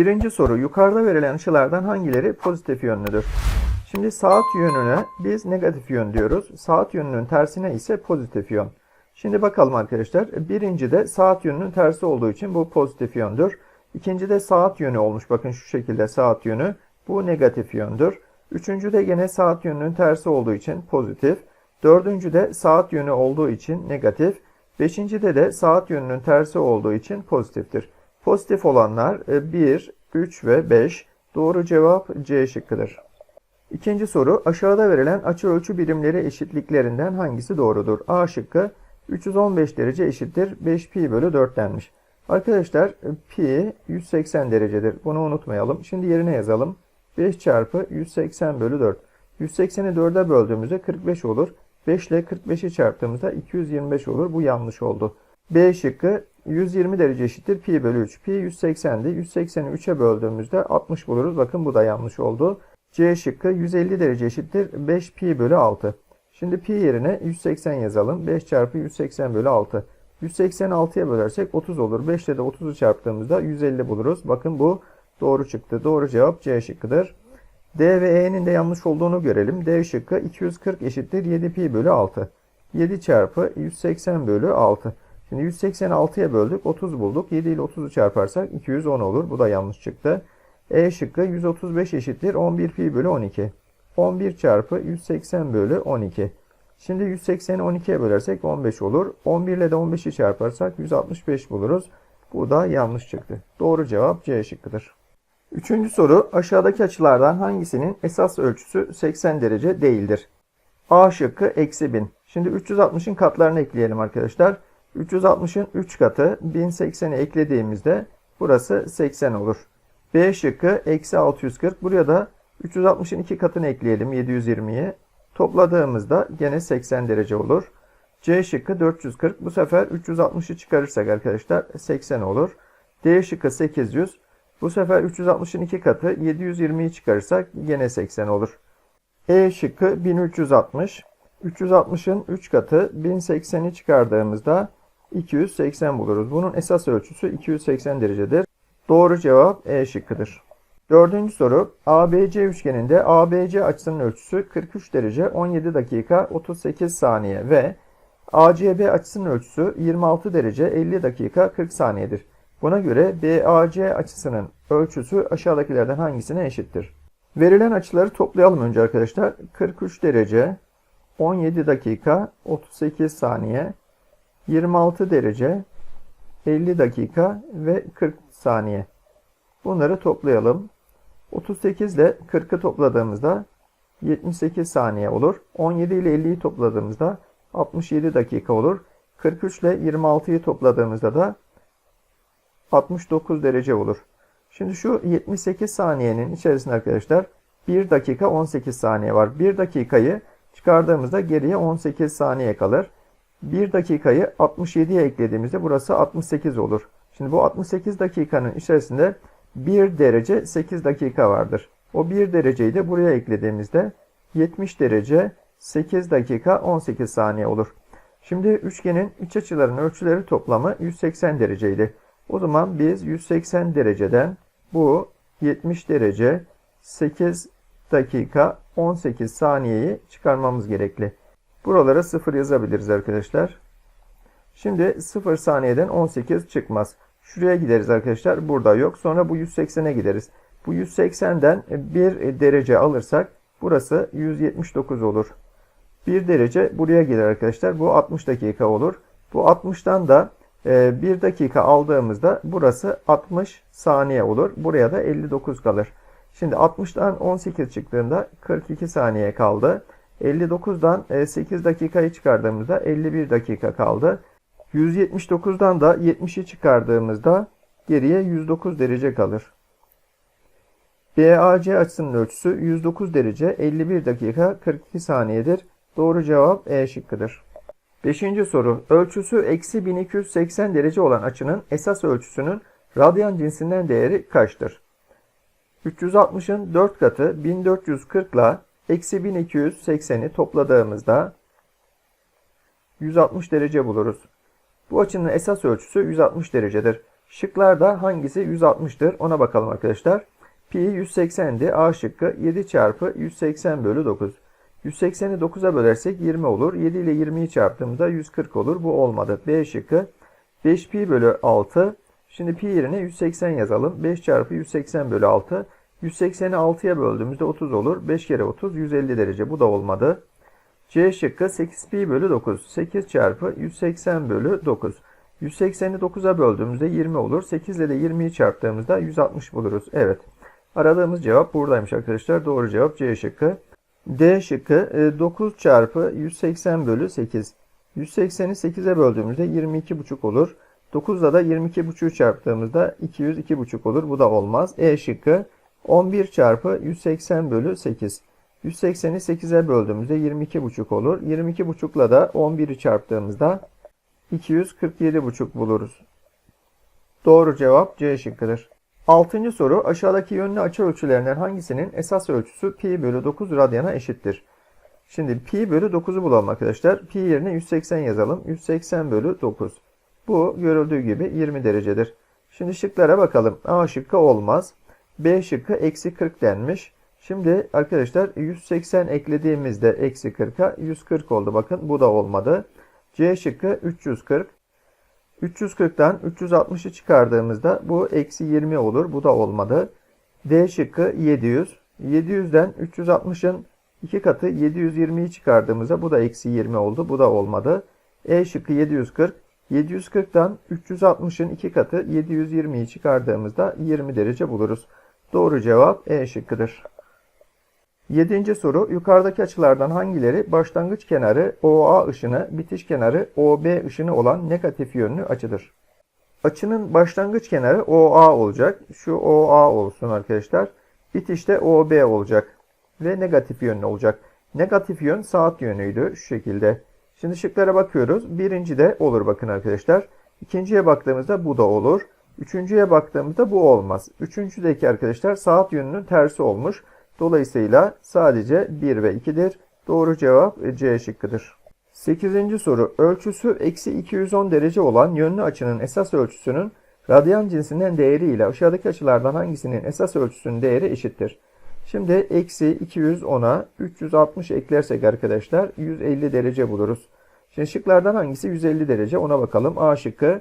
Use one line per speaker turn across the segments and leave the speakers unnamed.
Birinci soru yukarıda verilen açılardan hangileri pozitif yönlüdür? Şimdi saat yönüne biz negatif yön diyoruz. Saat yönünün tersine ise pozitif yön. Şimdi bakalım arkadaşlar. Birinci de saat yönünün tersi olduğu için bu pozitif yöndür. İkinci de saat yönü olmuş. Bakın şu şekilde saat yönü. Bu negatif yöndür. Üçüncü de gene saat yönünün tersi olduğu için pozitif. Dördüncü de saat yönü olduğu için negatif. Beşinci de de saat yönünün tersi olduğu için pozitiftir. Pozitif olanlar 1, 3 ve 5. Doğru cevap C şıkkıdır. İkinci soru aşağıda verilen açı ölçü birimleri eşitliklerinden hangisi doğrudur? A şıkkı 315 derece eşittir 5 pi bölü 4 denmiş. Arkadaşlar pi 180 derecedir. Bunu unutmayalım. Şimdi yerine yazalım. 5 çarpı 180 bölü 4. 180'i 4'e böldüğümüzde 45 olur. 5 ile 45'i çarptığımızda 225 olur. Bu yanlış oldu. B şıkkı 120 derece eşittir pi bölü 3. Pi 180'di. 180'i 3'e böldüğümüzde 60 buluruz. Bakın bu da yanlış oldu. C şıkkı 150 derece eşittir 5 pi bölü 6. Şimdi pi yerine 180 yazalım. 5 çarpı 180 bölü 6. 186'ya bölersek 30 olur. 5 ile de 30'u çarptığımızda 150 buluruz. Bakın bu doğru çıktı. Doğru cevap C şıkkıdır. D ve E'nin de yanlış olduğunu görelim. D şıkkı 240 eşittir 7 pi bölü 6. 7 çarpı 180 bölü 6. Şimdi 186'ya böldük 30 bulduk. 7 ile 30'u çarparsak 210 olur. Bu da yanlış çıktı. E şıkkı 135 eşittir 11 pi bölü 12. 11 çarpı 180 bölü 12. Şimdi 180'i 12'ye bölersek 15 olur. 11 ile de 15'i çarparsak 165 buluruz. Bu da yanlış çıktı. Doğru cevap C şıkkıdır. Üçüncü soru aşağıdaki açılardan hangisinin esas ölçüsü 80 derece değildir? A şıkkı eksi 1000. Şimdi 360'ın katlarını ekleyelim arkadaşlar. 360'ın 3 katı 1080'i eklediğimizde burası 80 olur. B şıkkı eksi 640. Buraya da 360'ın 2 katını ekleyelim 720'ye. Topladığımızda gene 80 derece olur. C şıkkı 440. Bu sefer 360'ı çıkarırsak arkadaşlar 80 olur. D şıkkı 800. Bu sefer 360'ın 2 katı 720'yi çıkarırsak gene 80 olur. E şıkkı 1360. 360'ın 3 katı 1080'i çıkardığımızda 280 buluruz. Bunun esas ölçüsü 280 derecedir. Doğru cevap E şıkkıdır. Dördüncü soru. ABC üçgeninde ABC açısının ölçüsü 43 derece 17 dakika 38 saniye ve ACB açısının ölçüsü 26 derece 50 dakika 40 saniyedir. Buna göre BAC açısının ölçüsü aşağıdakilerden hangisine eşittir? Verilen açıları toplayalım önce arkadaşlar. 43 derece 17 dakika 38 saniye 26 derece 50 dakika ve 40 saniye. Bunları toplayalım. 38 ile 40'ı topladığımızda 78 saniye olur. 17 ile 50'yi topladığımızda 67 dakika olur. 43 ile 26'yı topladığımızda da 69 derece olur. Şimdi şu 78 saniyenin içerisinde arkadaşlar 1 dakika 18 saniye var. 1 dakikayı çıkardığımızda geriye 18 saniye kalır. 1 dakikayı 67'ye eklediğimizde burası 68 olur. Şimdi bu 68 dakikanın içerisinde 1 derece 8 dakika vardır. O 1 dereceyi de buraya eklediğimizde 70 derece 8 dakika 18 saniye olur. Şimdi üçgenin iç açılarının ölçüleri toplamı 180 dereceydi. O zaman biz 180 dereceden bu 70 derece 8 dakika 18 saniyeyi çıkarmamız gerekli. Buralara 0 yazabiliriz arkadaşlar. Şimdi 0 saniyeden 18 çıkmaz. Şuraya gideriz arkadaşlar. Burada yok. Sonra bu 180'e gideriz. Bu 180'den 1 derece alırsak burası 179 olur. 1 derece buraya gelir arkadaşlar. Bu 60 dakika olur. Bu 60'tan da 1 dakika aldığımızda burası 60 saniye olur. Buraya da 59 kalır. Şimdi 60'dan 18 çıktığında 42 saniye kaldı. 59'dan 8 dakikayı çıkardığımızda 51 dakika kaldı. 179'dan da 70'i çıkardığımızda geriye 109 derece kalır. BAC açısının ölçüsü 109 derece 51 dakika 42 saniyedir. Doğru cevap E şıkkıdır. Beşinci soru. Ölçüsü eksi 1280 derece olan açının esas ölçüsünün radyan cinsinden değeri kaçtır? 360'ın 4 katı 1440 ile eksi 1280'i topladığımızda 160 derece buluruz. Bu açının esas ölçüsü 160 derecedir. Şıklarda hangisi 160'tır ona bakalım arkadaşlar. Pi 180'di. A şıkkı 7 çarpı 180 bölü 9. 180'i 9'a bölersek 20 olur. 7 ile 20'yi çarptığımızda 140 olur. Bu olmadı. B şıkkı 5 pi bölü 6. Şimdi pi yerine 180 yazalım. 5 çarpı 180 bölü 6. 180'i 6'ya böldüğümüzde 30 olur. 5 kere 30 150 derece. Bu da olmadı. C şıkkı 8 pi bölü 9. 8 çarpı 180 bölü 9. 180'i 9'a böldüğümüzde 20 olur. 8 ile de 20'yi çarptığımızda 160 buluruz. Evet. Aradığımız cevap buradaymış arkadaşlar. Doğru cevap C şıkkı. D şıkkı e, 9 çarpı 180 bölü 8. 180'i 8'e böldüğümüzde 22,5 olur. 9'da da 22,5'u çarptığımızda 202,5 olur. Bu da olmaz. E şıkkı 11 çarpı 180 bölü 8. 180'i 8'e böldüğümüzde 22,5 olur. 22,5 ile da 11'i çarptığımızda 247,5 buluruz. Doğru cevap C şıkkıdır. Altıncı soru aşağıdaki yönlü açı ölçülerinden hangisinin esas ölçüsü pi bölü 9 radyana eşittir? Şimdi pi bölü 9'u bulalım arkadaşlar. Pi yerine 180 yazalım. 180 bölü 9. Bu görüldüğü gibi 20 derecedir. Şimdi şıklara bakalım. A şıkkı olmaz. B şıkkı eksi 40 denmiş. Şimdi arkadaşlar 180 eklediğimizde eksi 40'a 140 oldu. Bakın bu da olmadı. C şıkkı 340. 340'tan 360'ı çıkardığımızda bu eksi 20 olur. Bu da olmadı. D şıkkı 700. 700'den 360'ın 2 katı 720'yi çıkardığımızda bu da eksi 20 oldu. Bu da olmadı. E şıkkı 740. 740'tan 360'ın 2 katı 720'yi çıkardığımızda 20 derece buluruz. Doğru cevap E şıkkıdır. Yedinci soru yukarıdaki açılardan hangileri başlangıç kenarı OA ışını bitiş kenarı OB ışını olan negatif yönlü açıdır? Açının başlangıç kenarı OA olacak. Şu OA olsun arkadaşlar. Bitişte OB olacak. Ve negatif yönlü olacak. Negatif yön saat yönüydü şu şekilde. Şimdi şıklara bakıyoruz. Birinci de olur bakın arkadaşlar. İkinciye baktığımızda bu da olur. Üçüncüye baktığımızda bu olmaz. Üçüncüdeki arkadaşlar saat yönünün tersi olmuş. Dolayısıyla sadece 1 ve 2'dir. Doğru cevap C şıkkıdır. 8. soru. Ölçüsü eksi 210 derece olan yönlü açının esas ölçüsünün radyan cinsinden değeri ile aşağıdaki açılardan hangisinin esas ölçüsünün değeri eşittir? Şimdi eksi 210'a 360 eklersek arkadaşlar 150 derece buluruz. Şimdi şıklardan hangisi 150 derece ona bakalım. A şıkkı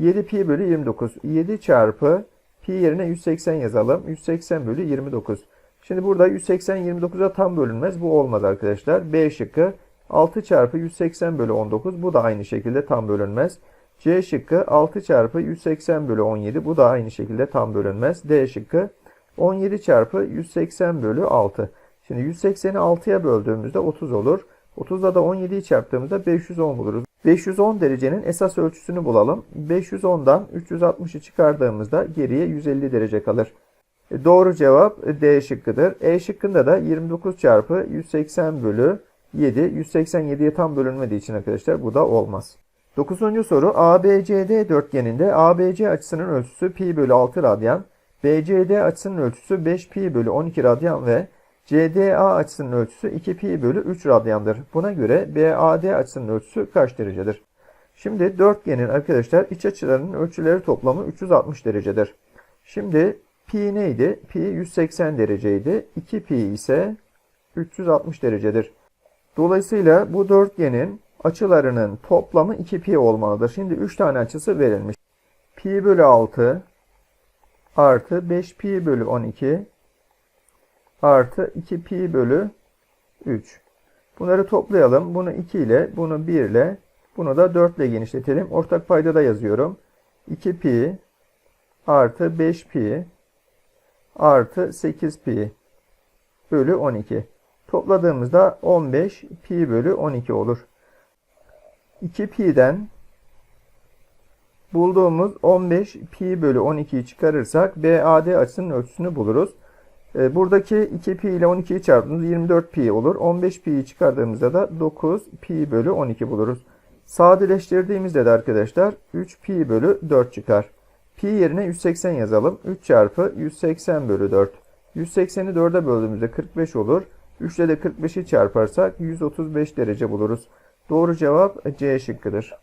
7 pi bölü 29. 7 çarpı pi yerine 180 yazalım. 180 bölü 29. Şimdi burada 180 29'a tam bölünmez. Bu olmaz arkadaşlar. B şıkkı 6 çarpı 180 bölü 19. Bu da aynı şekilde tam bölünmez. C şıkkı 6 çarpı 180 bölü 17. Bu da aynı şekilde tam bölünmez. D şıkkı 17 çarpı 180 bölü 6. Şimdi 180'i 6'ya böldüğümüzde 30 olur. 30'da da 17'yi çarptığımızda 510 buluruz. 510 derecenin esas ölçüsünü bulalım. 510'dan 360'ı çıkardığımızda geriye 150 derece kalır. E, Doğru cevap D şıkkıdır. E şıkkında da 29 çarpı 180 bölü 7. 187'ye tam bölünmediği için arkadaşlar bu da olmaz. 9. soru ABCD dörtgeninde ABC açısının ölçüsü pi bölü 6 radyan, BCD açısının ölçüsü 5 pi bölü 12 radyan ve CDA açısının ölçüsü 2 pi bölü 3 radyandır. Buna göre BAD açısının ölçüsü kaç derecedir? Şimdi dörtgenin arkadaşlar iç açılarının ölçüleri toplamı 360 derecedir. Şimdi pi neydi? Pi 180 dereceydi. 2 pi ise 360 derecedir. Dolayısıyla bu dörtgenin açılarının toplamı 2 pi olmalıdır. Şimdi 3 tane açısı verilmiş. Pi bölü 6 artı 5 pi bölü 12 artı 2 pi bölü 3. Bunları toplayalım. Bunu 2 ile, bunu 1 ile, bunu da 4 ile genişletelim. Ortak payda da yazıyorum. 2 pi artı 5 pi artı 8 pi bölü 12. Topladığımızda 15 pi bölü 12 olur. 2 pi'den bulduğumuz 15 pi bölü 12'yi çıkarırsak BAD açısının ölçüsünü buluruz. E, buradaki 2 pi ile 12'yi çarptığımızda 24 pi olur. 15 pi'yi çıkardığımızda da 9 pi bölü 12 buluruz. Sadeleştirdiğimizde de arkadaşlar 3 pi bölü 4 çıkar. Pi yerine 180 yazalım. 3 çarpı 180 bölü 4. 180'i 4'e böldüğümüzde 45 olur. 3 ile de 45'i çarparsak 135 derece buluruz. Doğru cevap C şıkkıdır.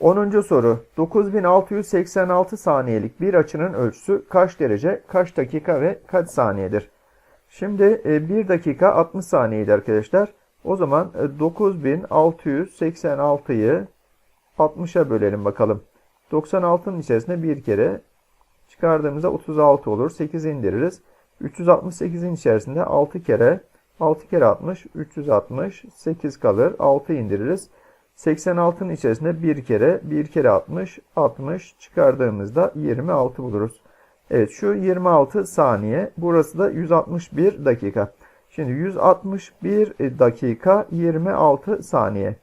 10. soru. 9686 saniyelik bir açının ölçüsü kaç derece, kaç dakika ve kaç saniyedir? Şimdi 1 dakika 60 saniyeydi arkadaşlar. O zaman e, 9686'yı 60'a bölelim bakalım. 96'nın içerisinde bir kere çıkardığımızda 36 olur. 8 indiririz. 368'in içerisinde 6 kere 6 kere 60 360 8 kalır. 6 indiririz. 86'nın içerisinde bir kere 1 kere 60 60 çıkardığımızda 26 buluruz. Evet şu 26 saniye. Burası da 161 dakika. Şimdi 161 dakika 26 saniye.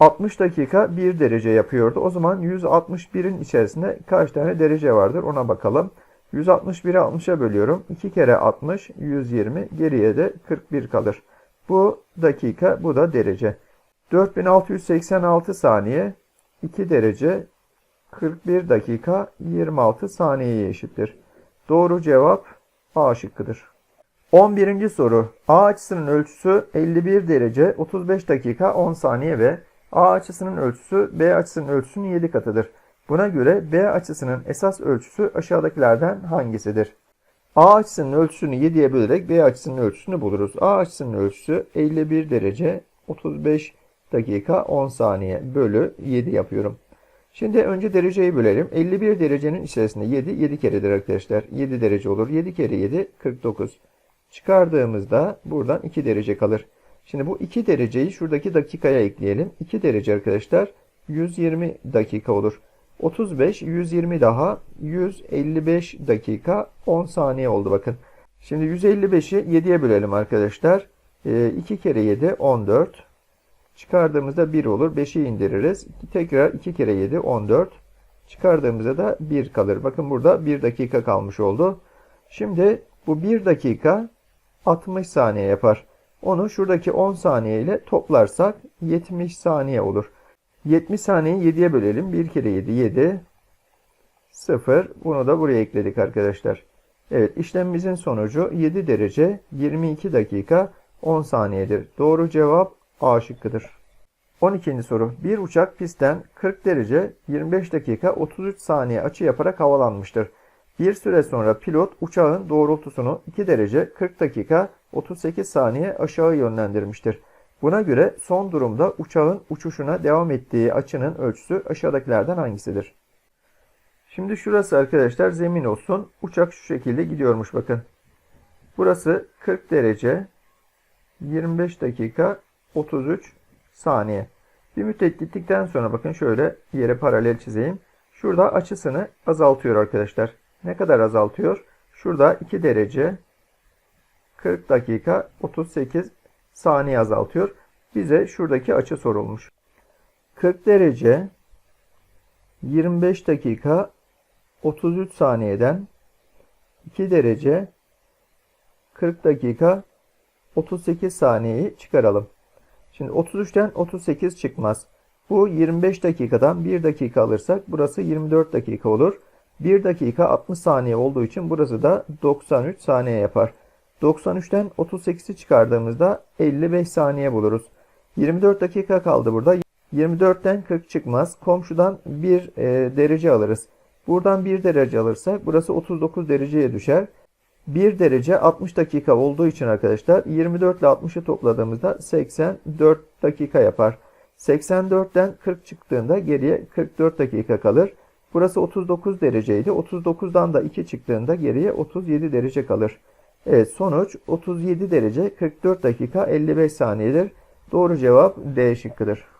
60 dakika 1 derece yapıyordu. O zaman 161'in içerisinde kaç tane derece vardır ona bakalım. 161'i 60'a bölüyorum. 2 kere 60 120 geriye de 41 kalır. Bu dakika bu da derece. 4686 saniye 2 derece 41 dakika 26 saniyeye eşittir. Doğru cevap A şıkkıdır. 11. soru. A açısının ölçüsü 51 derece 35 dakika 10 saniye ve A açısının ölçüsü B açısının ölçüsünün 7 katıdır. Buna göre B açısının esas ölçüsü aşağıdakilerden hangisidir? A açısının ölçüsünü 7'ye bölerek B açısının ölçüsünü buluruz. A açısının ölçüsü 51 derece 35 dakika 10 saniye bölü 7 yapıyorum. Şimdi önce dereceyi bölelim. 51 derecenin içerisinde 7, 7 keredir arkadaşlar. 7 derece olur. 7 kere 7, 49. Çıkardığımızda buradan 2 derece kalır. Şimdi bu 2 dereceyi şuradaki dakikaya ekleyelim. 2 derece arkadaşlar 120 dakika olur. 35, 120 daha 155 dakika 10 saniye oldu bakın. Şimdi 155'i 7'ye bölelim arkadaşlar. 2 kere 7, 14. Çıkardığımızda 1 olur. 5'i indiririz. Tekrar 2 kere 7 14. Çıkardığımızda da 1 kalır. Bakın burada 1 dakika kalmış oldu. Şimdi bu 1 dakika 60 saniye yapar. Onu şuradaki 10 saniye ile toplarsak 70 saniye olur. 70 saniyeyi 7'ye bölelim. 1 kere 7 7. 0. Bunu da buraya ekledik arkadaşlar. Evet işlemimizin sonucu 7 derece 22 dakika 10 saniyedir. Doğru cevap A şıkkıdır. 12. soru. Bir uçak pistten 40 derece 25 dakika 33 saniye açı yaparak havalanmıştır. Bir süre sonra pilot uçağın doğrultusunu 2 derece 40 dakika 38 saniye aşağı yönlendirmiştir. Buna göre son durumda uçağın uçuşuna devam ettiği açının ölçüsü aşağıdakilerden hangisidir? Şimdi şurası arkadaşlar zemin olsun. Uçak şu şekilde gidiyormuş bakın. Burası 40 derece 25 dakika 33 saniye. Bir müddet gittikten sonra bakın şöyle yere paralel çizeyim. Şurada açısını azaltıyor arkadaşlar. Ne kadar azaltıyor? Şurada 2 derece 40 dakika 38 saniye azaltıyor. Bize şuradaki açı sorulmuş. 40 derece 25 dakika 33 saniyeden 2 derece 40 dakika 38 saniyeyi çıkaralım. Şimdi 33'ten 38 çıkmaz. Bu 25 dakikadan 1 dakika alırsak burası 24 dakika olur. 1 dakika 60 saniye olduğu için burası da 93 saniye yapar. 93'ten 38'i çıkardığımızda 55 saniye buluruz. 24 dakika kaldı burada. 24'ten 40 çıkmaz. Komşudan 1 e, derece alırız. Buradan 1 derece alırsak burası 39 dereceye düşer. 1 derece 60 dakika olduğu için arkadaşlar 24 ile 60'ı topladığımızda 84 dakika yapar. 84'ten 40 çıktığında geriye 44 dakika kalır. Burası 39 dereceydi. 39'dan da 2 çıktığında geriye 37 derece kalır. Evet sonuç 37 derece 44 dakika 55 saniyedir. Doğru cevap D şıkkıdır.